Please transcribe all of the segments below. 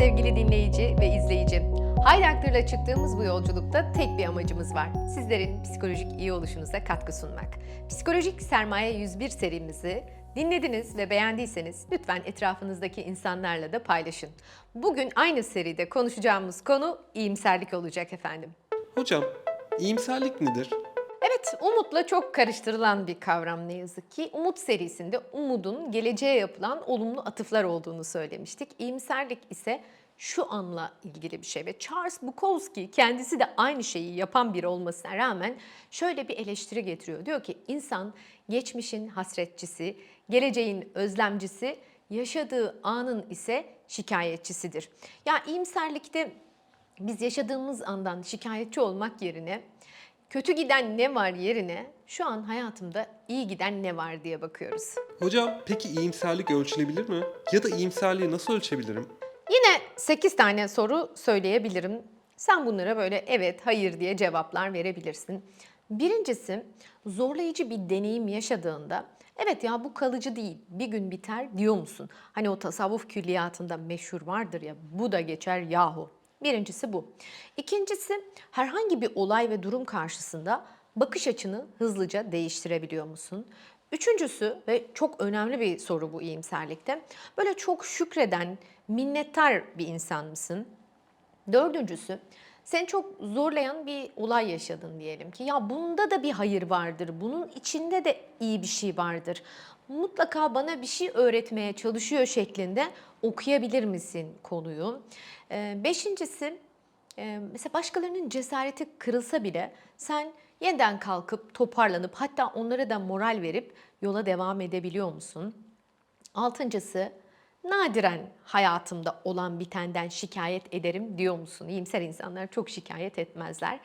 sevgili dinleyici ve izleyici. Haydi Aktır'la çıktığımız bu yolculukta tek bir amacımız var. Sizlerin psikolojik iyi oluşunuza katkı sunmak. Psikolojik Sermaye 101 serimizi dinlediniz ve beğendiyseniz lütfen etrafınızdaki insanlarla da paylaşın. Bugün aynı seride konuşacağımız konu iyimserlik olacak efendim. Hocam, iyimserlik nedir? Evet, umutla çok karıştırılan bir kavram ne yazık ki. Umut serisinde umudun geleceğe yapılan olumlu atıflar olduğunu söylemiştik. İyimserlik ise şu anla ilgili bir şey ve Charles Bukowski kendisi de aynı şeyi yapan biri olmasına rağmen şöyle bir eleştiri getiriyor. Diyor ki insan geçmişin hasretçisi, geleceğin özlemcisi, yaşadığı anın ise şikayetçisidir. Ya iyimserlikte biz yaşadığımız andan şikayetçi olmak yerine kötü giden ne var yerine şu an hayatımda iyi giden ne var diye bakıyoruz. Hocam, peki iyimserlik ölçülebilir mi? Ya da iyimserliği nasıl ölçebilirim? Yine 8 tane soru söyleyebilirim. Sen bunlara böyle evet, hayır diye cevaplar verebilirsin. Birincisi zorlayıcı bir deneyim yaşadığında evet ya bu kalıcı değil bir gün biter diyor musun? Hani o tasavvuf külliyatında meşhur vardır ya bu da geçer yahu. Birincisi bu. İkincisi herhangi bir olay ve durum karşısında bakış açını hızlıca değiştirebiliyor musun? Üçüncüsü ve çok önemli bir soru bu iyimserlikte. Böyle çok şükreden, minnettar bir insan mısın? Dördüncüsü, seni çok zorlayan bir olay yaşadın diyelim ki. Ya bunda da bir hayır vardır, bunun içinde de iyi bir şey vardır. Mutlaka bana bir şey öğretmeye çalışıyor şeklinde okuyabilir misin konuyu? Ee, beşincisi, e, mesela başkalarının cesareti kırılsa bile sen yeniden kalkıp toparlanıp hatta onlara da moral verip yola devam edebiliyor musun? Altıncısı, nadiren hayatımda olan bitenden şikayet ederim diyor musun? İyimser insanlar çok şikayet etmezler.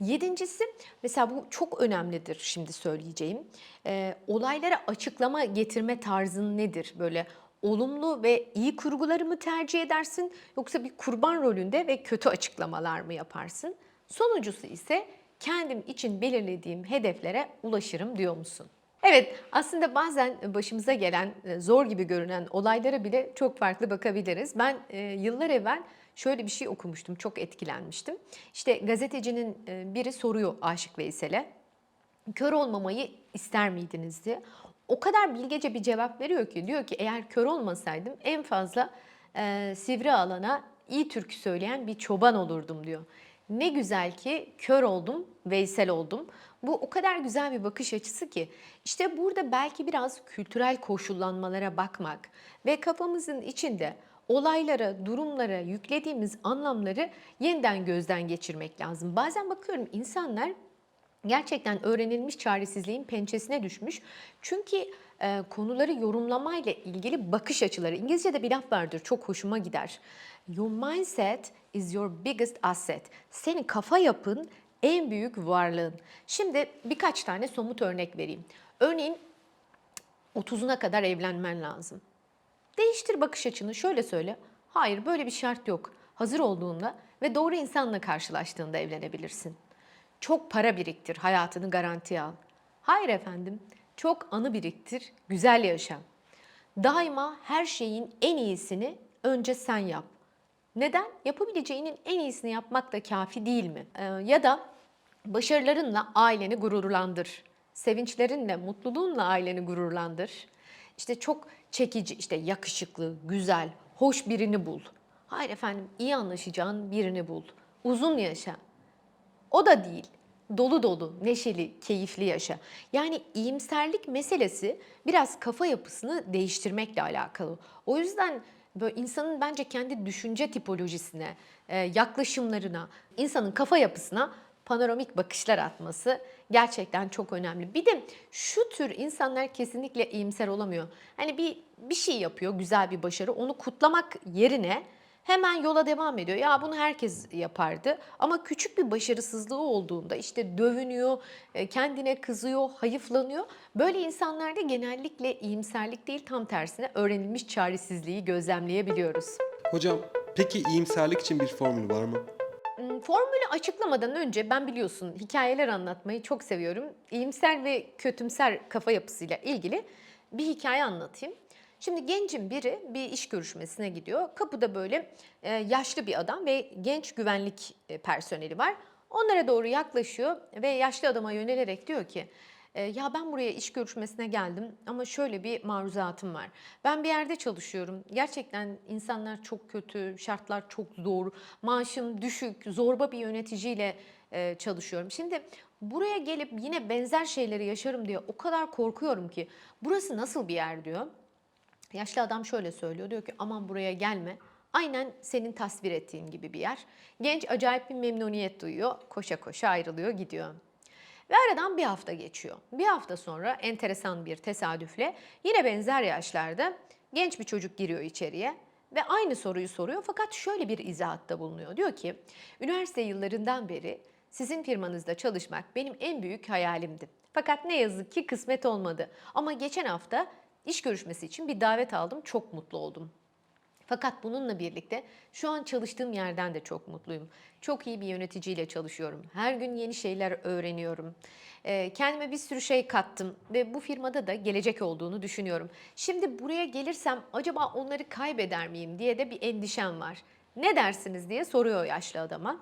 Yedincisi, mesela bu çok önemlidir şimdi söyleyeceğim. Ee, olaylara açıklama getirme tarzın nedir? Böyle olumlu ve iyi kurguları mı tercih edersin yoksa bir kurban rolünde ve kötü açıklamalar mı yaparsın? Sonuncusu ise kendim için belirlediğim hedeflere ulaşırım diyor musun? Evet, aslında bazen başımıza gelen e, zor gibi görünen olaylara bile çok farklı bakabiliriz. Ben e, yıllar evvel şöyle bir şey okumuştum, çok etkilenmiştim. İşte gazetecinin e, biri soruyor Aşık Veysel'e, kör olmamayı ister miydiniz diye. O kadar bilgece bir cevap veriyor ki, diyor ki eğer kör olmasaydım en fazla e, sivri alana iyi türkü söyleyen bir çoban olurdum diyor. Ne güzel ki kör oldum, Veysel oldum. Bu o kadar güzel bir bakış açısı ki. İşte burada belki biraz kültürel koşullanmalara bakmak ve kafamızın içinde olaylara, durumlara yüklediğimiz anlamları yeniden gözden geçirmek lazım. Bazen bakıyorum insanlar gerçekten öğrenilmiş çaresizliğin pençesine düşmüş. Çünkü e, konuları yorumlamayla ilgili bakış açıları. İngilizce'de bir laf vardır çok hoşuma gider. Your mindset is your biggest asset. Senin kafa yapın en büyük varlığın. Şimdi birkaç tane somut örnek vereyim. Örneğin 30'una kadar evlenmen lazım. Değiştir bakış açını şöyle söyle. Hayır böyle bir şart yok. Hazır olduğunda ve doğru insanla karşılaştığında evlenebilirsin. Çok para biriktir, hayatını garantiye al. Hayır efendim, çok anı biriktir, güzel yaşa. Daima her şeyin en iyisini önce sen yap. Neden? Yapabileceğinin en iyisini yapmak da kafi değil mi? Ee, ya da başarılarınla aileni gururlandır. Sevinçlerinle, mutluluğunla aileni gururlandır. İşte çok çekici, işte yakışıklı, güzel, hoş birini bul. Hayır efendim, iyi anlaşacağın birini bul. Uzun yaşa. O da değil. Dolu dolu, neşeli, keyifli yaşa. Yani iyimserlik meselesi biraz kafa yapısını değiştirmekle alakalı. O yüzden böyle insanın bence kendi düşünce tipolojisine, e, yaklaşımlarına, insanın kafa yapısına panoramik bakışlar atması gerçekten çok önemli. Bir de şu tür insanlar kesinlikle iyimser olamıyor. Hani bir bir şey yapıyor, güzel bir başarı, onu kutlamak yerine Hemen yola devam ediyor. Ya bunu herkes yapardı ama küçük bir başarısızlığı olduğunda işte dövünüyor, e, kendine kızıyor, hayıflanıyor. Böyle insanlarda genellikle iyimserlik değil tam tersine öğrenilmiş çaresizliği gözlemleyebiliyoruz. Hocam, peki iyimserlik için bir formül var mı? Hmm, Formülü açıklamadan önce ben biliyorsun hikayeler anlatmayı çok seviyorum. İyimser ve kötümser kafa yapısıyla ilgili bir hikaye anlatayım. Şimdi gencin biri bir iş görüşmesine gidiyor. Kapıda böyle e, yaşlı bir adam ve genç güvenlik e, personeli var. Onlara doğru yaklaşıyor ve yaşlı adama yönelerek diyor ki e, ya ben buraya iş görüşmesine geldim ama şöyle bir maruzatım var. Ben bir yerde çalışıyorum. Gerçekten insanlar çok kötü, şartlar çok zor, maaşım düşük, zorba bir yöneticiyle e, çalışıyorum. Şimdi buraya gelip yine benzer şeyleri yaşarım diye o kadar korkuyorum ki burası nasıl bir yer diyor. Yaşlı adam şöyle söylüyor. Diyor ki aman buraya gelme. Aynen senin tasvir ettiğin gibi bir yer. Genç acayip bir memnuniyet duyuyor. Koşa koşa ayrılıyor gidiyor. Ve aradan bir hafta geçiyor. Bir hafta sonra enteresan bir tesadüfle yine benzer yaşlarda genç bir çocuk giriyor içeriye ve aynı soruyu soruyor fakat şöyle bir izahatta bulunuyor. Diyor ki üniversite yıllarından beri sizin firmanızda çalışmak benim en büyük hayalimdi. Fakat ne yazık ki kısmet olmadı. Ama geçen hafta iş görüşmesi için bir davet aldım. Çok mutlu oldum. Fakat bununla birlikte şu an çalıştığım yerden de çok mutluyum. Çok iyi bir yöneticiyle çalışıyorum. Her gün yeni şeyler öğreniyorum. Ee, kendime bir sürü şey kattım ve bu firmada da gelecek olduğunu düşünüyorum. Şimdi buraya gelirsem acaba onları kaybeder miyim diye de bir endişem var. Ne dersiniz diye soruyor yaşlı adama.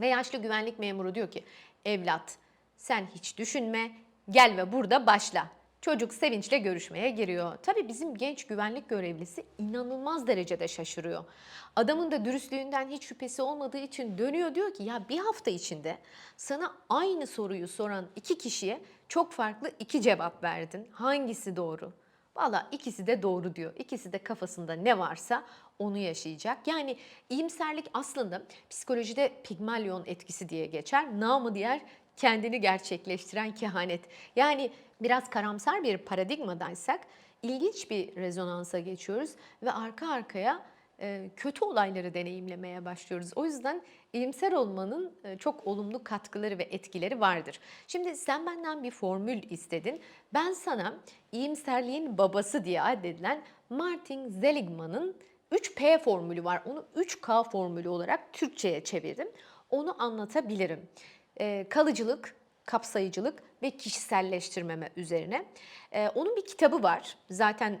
Ve yaşlı güvenlik memuru diyor ki evlat sen hiç düşünme gel ve burada başla. Çocuk sevinçle görüşmeye giriyor. Tabii bizim genç güvenlik görevlisi inanılmaz derecede şaşırıyor. Adamın da dürüstlüğünden hiç şüphesi olmadığı için dönüyor diyor ki ya bir hafta içinde sana aynı soruyu soran iki kişiye çok farklı iki cevap verdin. Hangisi doğru? Valla ikisi de doğru diyor. İkisi de kafasında ne varsa onu yaşayacak. Yani iyimserlik aslında psikolojide pigmalyon etkisi diye geçer. Namı diğer kendini gerçekleştiren kehanet. Yani biraz karamsar bir paradigmadaysak ilginç bir rezonansa geçiyoruz ve arka arkaya e, kötü olayları deneyimlemeye başlıyoruz. O yüzden iyimser olmanın e, çok olumlu katkıları ve etkileri vardır. Şimdi sen benden bir formül istedin. Ben sana iyimserliğin babası diye addedilen Martin Seligman'ın 3P formülü var. Onu 3K formülü olarak Türkçe'ye çevirdim. Onu anlatabilirim. E, kalıcılık, kapsayıcılık ve kişiselleştirmeme üzerine. E, onun bir kitabı var. Zaten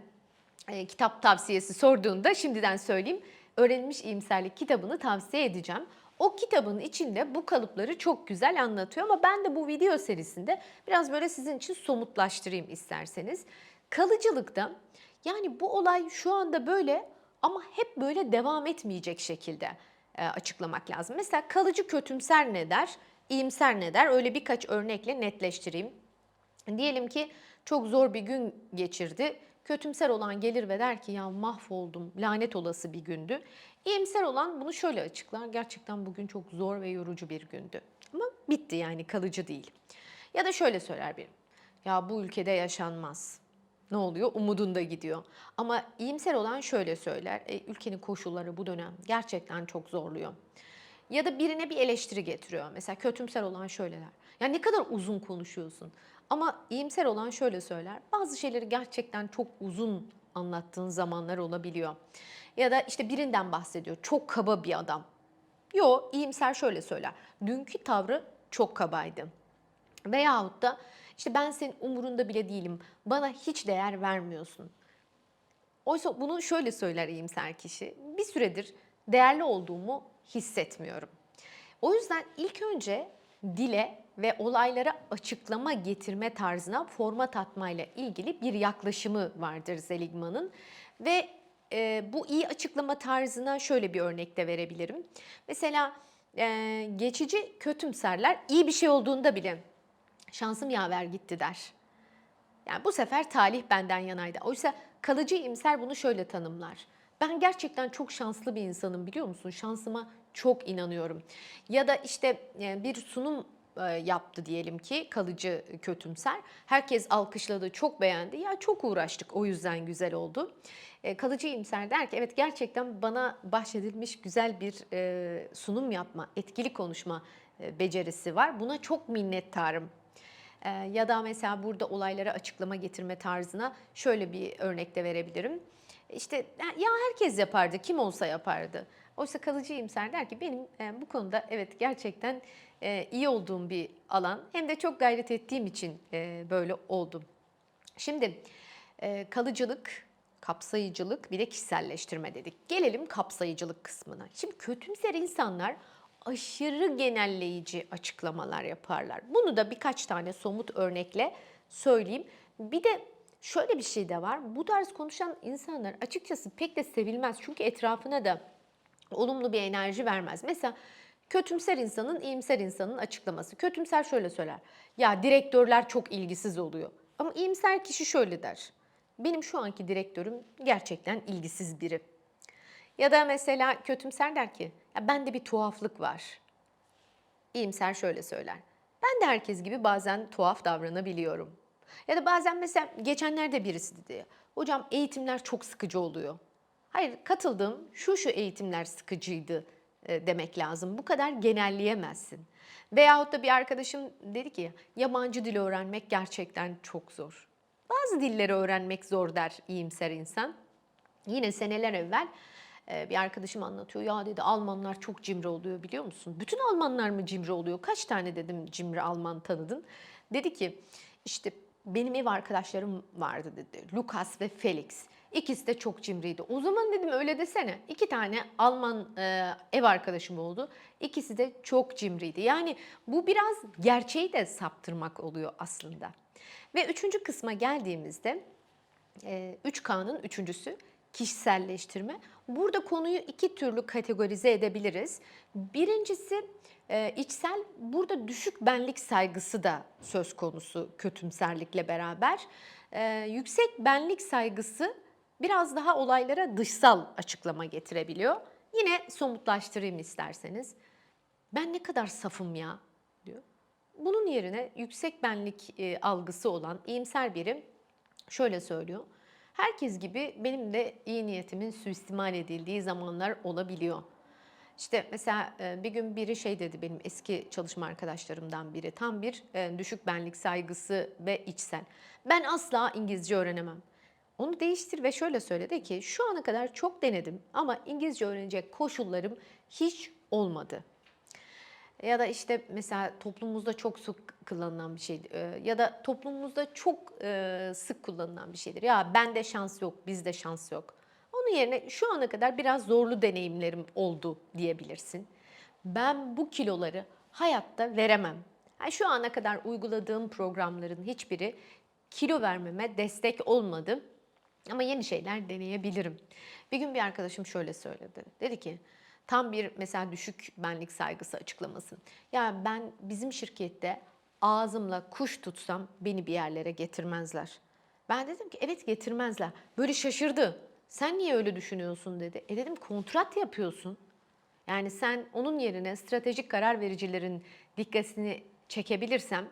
e, kitap tavsiyesi sorduğunda şimdiden söyleyeyim. Öğrenilmiş iyimserlik kitabını tavsiye edeceğim. O kitabın içinde bu kalıpları çok güzel anlatıyor ama ben de bu video serisinde biraz böyle sizin için somutlaştırayım isterseniz. Kalıcılıkta yani bu olay şu anda böyle ama hep böyle devam etmeyecek şekilde açıklamak lazım. Mesela kalıcı kötümser ne der, iyimser ne der? Öyle birkaç örnekle netleştireyim. Diyelim ki çok zor bir gün geçirdi. Kötümser olan gelir ve der ki ya mahvoldum, lanet olası bir gündü. İyimser olan bunu şöyle açıklar. Gerçekten bugün çok zor ve yorucu bir gündü. Ama bitti yani kalıcı değil. Ya da şöyle söyler biri. Ya bu ülkede yaşanmaz. Ne oluyor? Umudun da gidiyor. Ama iyimser olan şöyle söyler. E, ülkenin koşulları bu dönem gerçekten çok zorluyor. Ya da birine bir eleştiri getiriyor. Mesela kötümser olan şöyle der. Ya ne kadar uzun konuşuyorsun. Ama iyimser olan şöyle söyler. Bazı şeyleri gerçekten çok uzun anlattığın zamanlar olabiliyor. Ya da işte birinden bahsediyor. Çok kaba bir adam. Yo, iyimser şöyle söyler. Dünkü tavrı çok kabaydı. Veyahut da işte ben senin umurunda bile değilim. Bana hiç değer vermiyorsun. Oysa bunu şöyle söyler iyimser kişi. Bir süredir değerli olduğumu hissetmiyorum. O yüzden ilk önce dile ve olaylara açıklama getirme tarzına format atmayla ilgili bir yaklaşımı vardır Seligman'ın. Ve e, bu iyi açıklama tarzına şöyle bir örnek de verebilirim. Mesela e, geçici kötümserler iyi bir şey olduğunda bile şansım yaver gitti der. Yani bu sefer talih benden yanaydı. Oysa kalıcı imser bunu şöyle tanımlar. Ben gerçekten çok şanslı bir insanım biliyor musun? Şansıma çok inanıyorum. Ya da işte e, bir sunum e, yaptı diyelim ki kalıcı kötümser. Herkes alkışladı, çok beğendi. Ya çok uğraştık o yüzden güzel oldu. E, Kalıcı iyimser der ki evet gerçekten bana bahşedilmiş güzel bir sunum yapma, etkili konuşma becerisi var. Buna çok minnettarım ya da mesela burada olaylara açıklama getirme tarzına şöyle bir örnek de verebilirim. İşte ya herkes yapardı, kim olsa yapardı. Oysa kalıcı iyimser der ki benim e, bu konuda evet gerçekten e, iyi olduğum bir alan hem de çok gayret ettiğim için e, böyle oldum. Şimdi kalıcılık, kapsayıcılık bir de kişiselleştirme dedik. Gelelim kapsayıcılık kısmına. Şimdi kötümser insanlar aşırı genelleyici açıklamalar yaparlar. Bunu da birkaç tane somut örnekle söyleyeyim. Bir de şöyle bir şey de var. Bu tarz konuşan insanlar açıkçası pek de sevilmez. Çünkü etrafına da olumlu bir enerji vermez. Mesela kötümser insanın, iyimser insanın açıklaması. Kötümser şöyle söyler. Ya direktörler çok ilgisiz oluyor. Ama iyimser kişi şöyle der. Benim şu anki direktörüm gerçekten ilgisiz biri. Ya da mesela kötümser der ki, ya bende bir tuhaflık var. İyimser şöyle söyler. Ben de herkes gibi bazen tuhaf davranabiliyorum. Ya da bazen mesela geçenlerde birisi dedi. Hocam eğitimler çok sıkıcı oluyor. Hayır katıldığım şu şu eğitimler sıkıcıydı e, demek lazım. Bu kadar genelleyemezsin. Veyahut da bir arkadaşım dedi ki yabancı dil öğrenmek gerçekten çok zor. Bazı dilleri öğrenmek zor der iyimser insan. Yine seneler evvel e, bir arkadaşım anlatıyor. Ya dedi Almanlar çok cimri oluyor biliyor musun? Bütün Almanlar mı cimri oluyor? Kaç tane dedim cimri Alman tanıdın? Dedi ki işte benim ev arkadaşlarım vardı dedi. Lucas ve Felix. İkisi de çok cimriydi. O zaman dedim öyle desene. İki tane Alman e, ev arkadaşım oldu. İkisi de çok cimriydi. Yani bu biraz gerçeği de saptırmak oluyor aslında. Ve üçüncü kısma geldiğimizde e, 3K'nın üçüncüsü kişiselleştirme. Burada konuyu iki türlü kategorize edebiliriz. Birincisi e, içsel, burada düşük benlik saygısı da söz konusu kötümserlikle beraber. E, yüksek benlik saygısı biraz daha olaylara dışsal açıklama getirebiliyor. Yine somutlaştırayım isterseniz. Ben ne kadar safım ya diyor. Bunun yerine yüksek benlik e, algısı olan iyimser biri şöyle söylüyor. Herkes gibi benim de iyi niyetimin suistimal edildiği zamanlar olabiliyor. İşte mesela e, bir gün biri şey dedi benim eski çalışma arkadaşlarımdan biri. Tam bir e, düşük benlik saygısı ve içsel. Ben asla İngilizce öğrenemem. Onu değiştir ve şöyle söyledi ki şu ana kadar çok denedim ama İngilizce öğrenecek koşullarım hiç olmadı. Ya da işte mesela toplumumuzda çok sık kullanılan bir şey ya da toplumumuzda çok e, sık kullanılan bir şeydir. Ya bende şans yok, bizde şans yok. Onun yerine şu ana kadar biraz zorlu deneyimlerim oldu diyebilirsin. Ben bu kiloları hayatta veremem. Yani şu ana kadar uyguladığım programların hiçbiri kilo vermeme destek olmadı. Ama yeni şeyler deneyebilirim. Bir gün bir arkadaşım şöyle söyledi. Dedi ki tam bir mesela düşük benlik saygısı açıklaması. Ya ben bizim şirkette ağzımla kuş tutsam beni bir yerlere getirmezler. Ben dedim ki evet getirmezler. Böyle şaşırdı. Sen niye öyle düşünüyorsun dedi. E dedim kontrat yapıyorsun. Yani sen onun yerine stratejik karar vericilerin dikkatini çekebilirsem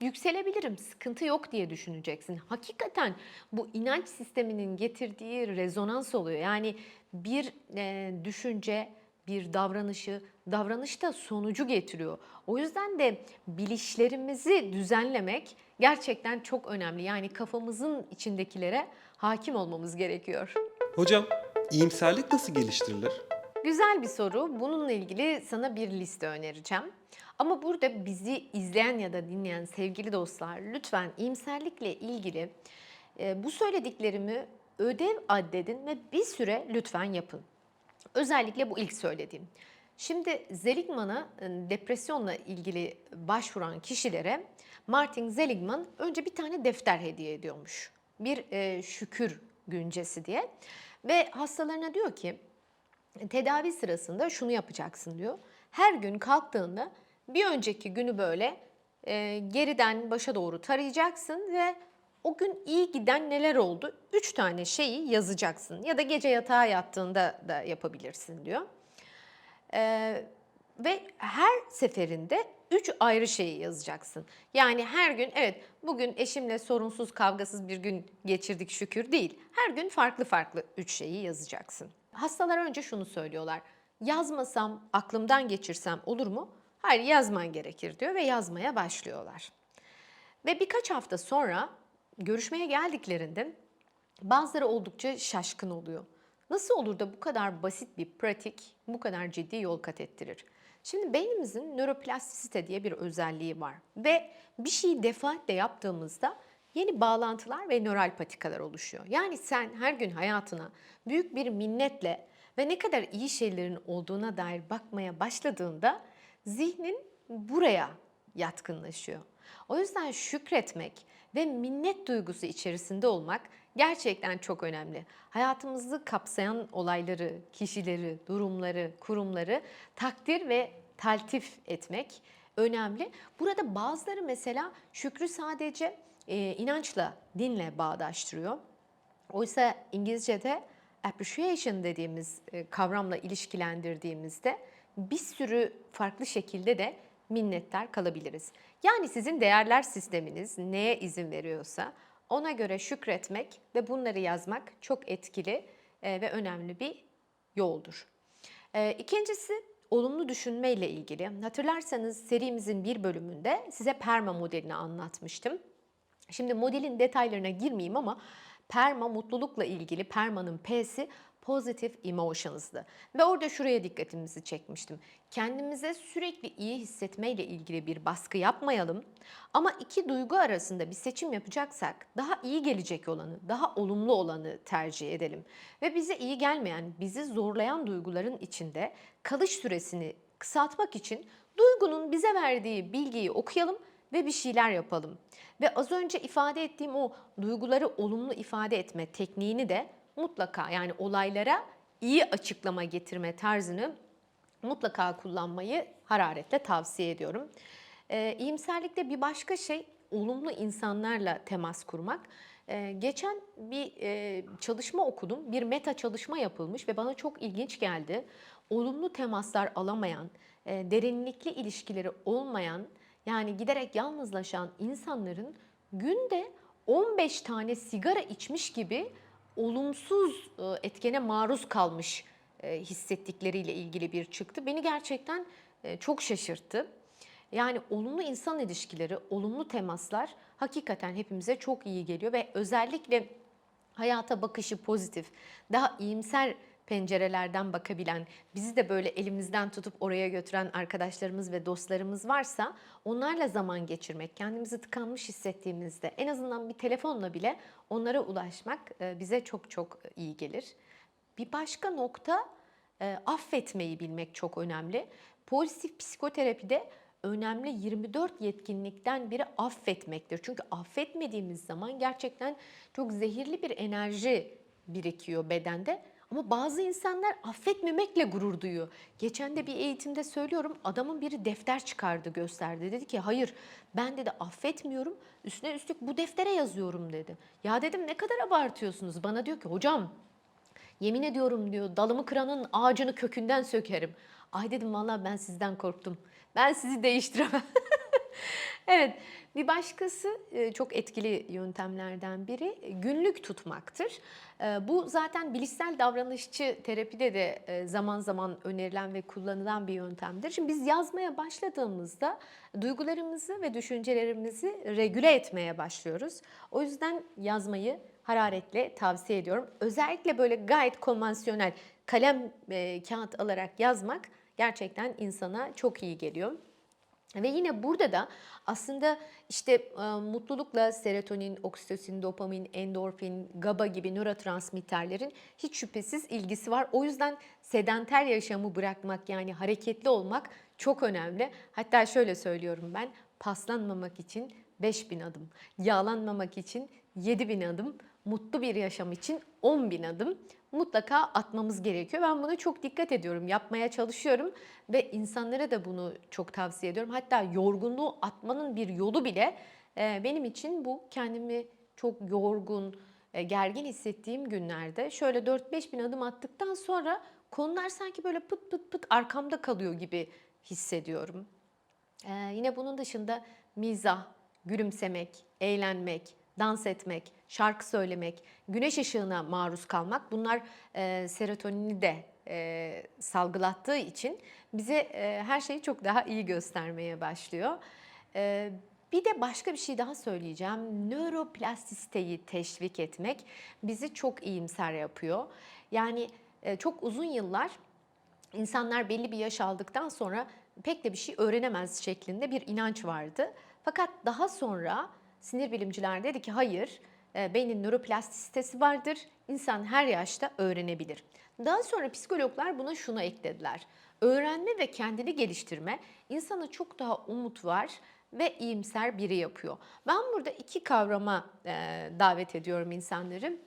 yükselebilirim, sıkıntı yok diye düşüneceksin. Hakikaten bu inanç sisteminin getirdiği rezonans oluyor. Yani bir e, düşünce, bir davranışı, davranışta sonucu getiriyor. O yüzden de bilişlerimizi düzenlemek gerçekten çok önemli. Yani kafamızın içindekilere hakim olmamız gerekiyor. Hocam, iyimserlik nasıl geliştirilir? Güzel bir soru. Bununla ilgili sana bir liste önereceğim. Ama burada bizi izleyen ya da dinleyen sevgili dostlar lütfen iyimserlikle ilgili e, bu söylediklerimi ödev addedin ve bir süre lütfen yapın. Özellikle bu ilk söylediğim. Şimdi Seligman'a e, depresyonla ilgili başvuran kişilere Martin Seligman önce bir tane defter hediye ediyormuş. Bir e, şükür güncesi diye. Ve hastalarına diyor ki tedavi sırasında şunu yapacaksın diyor. Her gün kalktığında bir önceki günü böyle e, geriden başa doğru tarayacaksın ve o gün iyi giden neler oldu? Üç tane şeyi yazacaksın ya da gece yatağa yattığında da yapabilirsin diyor. E, ve her seferinde üç ayrı şeyi yazacaksın. Yani her gün evet bugün eşimle sorunsuz kavgasız bir gün geçirdik şükür değil. Her gün farklı farklı üç şeyi yazacaksın. Hastalar önce şunu söylüyorlar. Yazmasam, aklımdan geçirsem olur mu? Hayır yazman gerekir diyor ve yazmaya başlıyorlar. Ve birkaç hafta sonra görüşmeye geldiklerinde bazıları oldukça şaşkın oluyor. Nasıl olur da bu kadar basit bir pratik bu kadar ciddi yol kat ettirir? Şimdi beynimizin nöroplastisite diye bir özelliği var ve bir şeyi defaatle yaptığımızda yeni bağlantılar ve nöral patikalar oluşuyor. Yani sen her gün hayatına büyük bir minnetle ve ne kadar iyi şeylerin olduğuna dair bakmaya başladığında zihnin buraya yatkınlaşıyor. O yüzden şükretmek ve minnet duygusu içerisinde olmak gerçekten çok önemli. Hayatımızı kapsayan olayları, kişileri, durumları, kurumları takdir ve taltif etmek önemli. Burada bazıları mesela şükrü sadece e, inançla, dinle bağdaştırıyor. Oysa İngilizce'de appreciation dediğimiz e, kavramla ilişkilendirdiğimizde bir sürü farklı şekilde de minnettar kalabiliriz. Yani sizin değerler sisteminiz neye izin veriyorsa ona göre şükretmek ve bunları yazmak çok etkili ve önemli bir yoldur. İkincisi olumlu düşünme ile ilgili. Hatırlarsanız serimizin bir bölümünde size PERMA modelini anlatmıştım. Şimdi modelin detaylarına girmeyeyim ama PERMA mutlulukla ilgili PERMA'nın P'si Positive Emotions'dı. Ve orada şuraya dikkatimizi çekmiştim. Kendimize sürekli iyi hissetmeyle ilgili bir baskı yapmayalım. Ama iki duygu arasında bir seçim yapacaksak daha iyi gelecek olanı, daha olumlu olanı tercih edelim. Ve bize iyi gelmeyen, bizi zorlayan duyguların içinde kalış süresini kısaltmak için duygunun bize verdiği bilgiyi okuyalım ve bir şeyler yapalım. Ve az önce ifade ettiğim o duyguları olumlu ifade etme tekniğini de mutlaka yani olaylara iyi açıklama getirme tarzını mutlaka kullanmayı hararetle tavsiye ediyorum. Ee, iyimserlikte bir başka şey olumlu insanlarla temas kurmak. Ee, geçen bir e, çalışma okudum. Bir meta çalışma yapılmış ve bana çok ilginç geldi. Olumlu temaslar alamayan, e, derinlikli ilişkileri olmayan, yani giderek yalnızlaşan insanların günde 15 tane sigara içmiş gibi olumsuz e, etkene maruz kalmış e, hissettikleriyle ilgili bir çıktı. Beni gerçekten e, çok şaşırttı. Yani olumlu insan ilişkileri, olumlu temaslar hakikaten hepimize çok iyi geliyor ve özellikle hayata bakışı pozitif, daha iyimser pencerelerden bakabilen, bizi de böyle elimizden tutup oraya götüren arkadaşlarımız ve dostlarımız varsa onlarla zaman geçirmek, kendimizi tıkanmış hissettiğimizde en azından bir telefonla bile onlara ulaşmak e, bize çok çok iyi gelir. Bir başka nokta e, affetmeyi bilmek çok önemli. Pozitif psikoterapide önemli 24 yetkinlikten biri affetmektir. Çünkü affetmediğimiz zaman gerçekten çok zehirli bir enerji birikiyor bedende. Ama bazı insanlar affetmemekle gurur duyuyor. Geçen de bir eğitimde söylüyorum adamın biri defter çıkardı gösterdi. Dedi ki hayır ben dedi affetmiyorum üstüne üstlük bu deftere yazıyorum dedi. Ya dedim ne kadar abartıyorsunuz bana diyor ki hocam Yemin ediyorum diyor dalımı kıranın ağacını kökünden sökerim. Ay dedim vallahi ben sizden korktum. Ben sizi değiştiremem. evet bir başkası e, çok etkili yöntemlerden biri günlük tutmaktır. E, Bu zaten bilişsel davranışçı terapide de e, zaman zaman önerilen ve kullanılan bir yöntemdir. Şimdi biz yazmaya başladığımızda duygularımızı ve düşüncelerimizi regüle etmeye başlıyoruz. O yüzden yazmayı hararetle tavsiye ediyorum. Özellikle böyle gayet konvansiyonel kalem e, kağıt alarak yazmak gerçekten insana çok iyi geliyor. Ve yine burada da aslında işte e, mutlulukla serotonin, oksitosin, dopamin, endorfin, GABA gibi nörotransmitterlerin hiç şüphesiz ilgisi var. O yüzden sedanter yaşamı bırakmak yani hareketli olmak çok önemli. Hatta şöyle söylüyorum ben paslanmamak için 5000 adım, yağlanmamak için 7000 adım, mutlu bir yaşam için 10 bin adım mutlaka atmamız gerekiyor. Ben buna çok dikkat ediyorum, yapmaya çalışıyorum ve insanlara da bunu çok tavsiye ediyorum. Hatta yorgunluğu atmanın bir yolu bile e, benim için bu kendimi çok yorgun, e, gergin hissettiğim günlerde şöyle 4-5 bin adım attıktan sonra konular sanki böyle pıt pıt pıt arkamda kalıyor gibi hissediyorum. Ee, yine bunun dışında mizah, gülümsemek, eğlenmek, dans etmek, şarkı söylemek, güneş ışığına maruz kalmak bunlar e, serotonini de e, salgılattığı için bize e, her şeyi çok daha iyi göstermeye başlıyor. E, bir de başka bir şey daha söyleyeceğim. Nöroplastisteyi teşvik etmek bizi çok iyimser yapıyor. Yani e, çok uzun yıllar İnsanlar belli bir yaş aldıktan sonra pek de bir şey öğrenemez şeklinde bir inanç vardı. Fakat daha sonra sinir bilimciler dedi ki hayır, e, beynin nöroplastisitesi vardır. İnsan her yaşta öğrenebilir. Daha sonra psikologlar buna şunu eklediler. Öğrenme ve kendini geliştirme insana çok daha umut var ve iyimser biri yapıyor. Ben burada iki kavrama e, davet ediyorum insanları.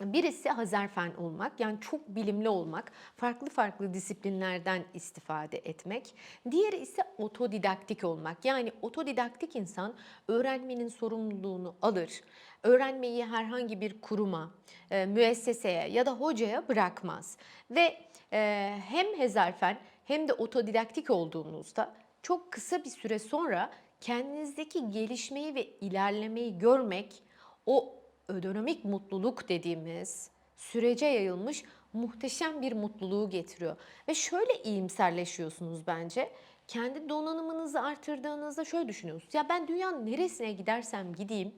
Birisi hazerfen olmak, yani çok bilimli olmak, farklı farklı disiplinlerden istifade etmek. Diğeri ise otodidaktik olmak. Yani otodidaktik insan öğrenmenin sorumluluğunu alır. Öğrenmeyi herhangi bir kuruma, e, müesseseye ya da hocaya bırakmaz. Ve e, hem hazerfen hem de otodidaktik olduğunuzda çok kısa bir süre sonra kendinizdeki gelişmeyi ve ilerlemeyi görmek o ödönomik mutluluk dediğimiz sürece yayılmış muhteşem bir mutluluğu getiriyor. Ve şöyle iyimserleşiyorsunuz bence. Kendi donanımınızı artırdığınızda şöyle düşünüyorsunuz. Ya ben dünyanın neresine gidersem gideyim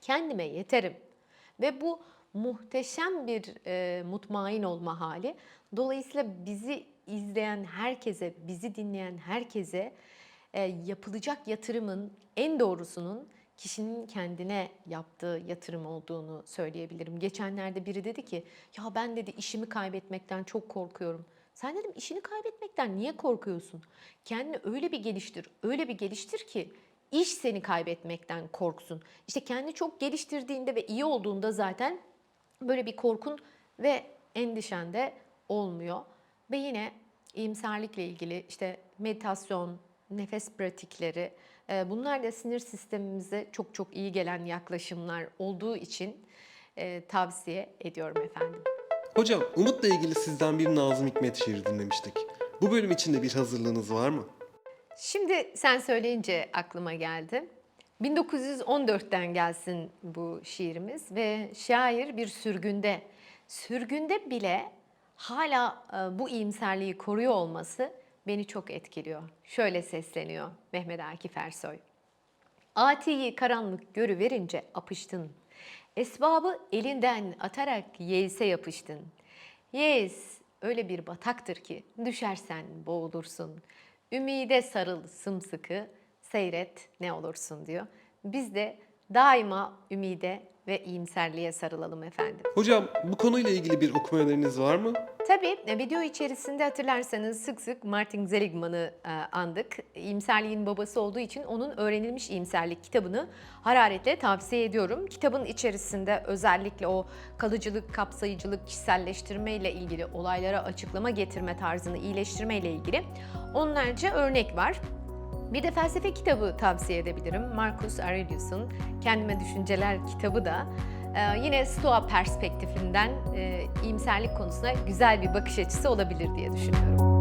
kendime yeterim. Ve bu muhteşem bir e, mutmain olma hali. Dolayısıyla bizi izleyen herkese, bizi dinleyen herkese e, yapılacak yatırımın en doğrusunun kişinin kendine yaptığı yatırım olduğunu söyleyebilirim. Geçenlerde biri dedi ki ya ben dedi işimi kaybetmekten çok korkuyorum. Sen dedim işini kaybetmekten niye korkuyorsun? Kendini öyle bir geliştir, öyle bir geliştir ki iş seni kaybetmekten korksun. İşte kendini çok geliştirdiğinde ve iyi olduğunda zaten böyle bir korkun ve endişen de olmuyor. Ve yine iyimserlikle ilgili işte meditasyon, nefes pratikleri bunlar da sinir sistemimize çok çok iyi gelen yaklaşımlar olduğu için e, tavsiye ediyorum efendim. Hocam umutla ilgili sizden bir Nazım Hikmet şiiri dinlemiştik. Bu bölüm için de bir hazırlığınız var mı? Şimdi sen söyleyince aklıma geldi. 1914'ten gelsin bu şiirimiz ve şair bir sürgünde. Sürgünde bile hala e, bu iyimserliği koruyor olması beni çok etkiliyor. Şöyle sesleniyor Mehmet Akif Ersoy. Atiyi karanlık görüverince apıştın. Esbabı elinden atarak yeise yapıştın. Yeis öyle bir bataktır ki düşersen boğulursun. Ümide sarıl sımsıkı, seyret ne olursun diyor. Biz de daima ümide ve iyimserliğe sarılalım efendim. Hocam bu konuyla ilgili bir okuma öneriniz var mı? Tabii e, video içerisinde hatırlarsanız sık sık Martin Seligman'ı e, andık. İyimserliğin babası olduğu için onun Öğrenilmiş İyimserlik kitabını hararetle tavsiye ediyorum. Kitabın içerisinde özellikle o kalıcılık, kapsayıcılık, kişiselleştirme ile ilgili olaylara açıklama getirme tarzını iyileştirme ile ilgili onlarca örnek var. Bir de felsefe kitabı tavsiye edebilirim. Marcus Aurelius'un Kendime Düşünceler kitabı da ee, yine Stoa perspektifinden e, iyimserlik konusuna güzel bir bakış açısı olabilir diye düşünüyorum.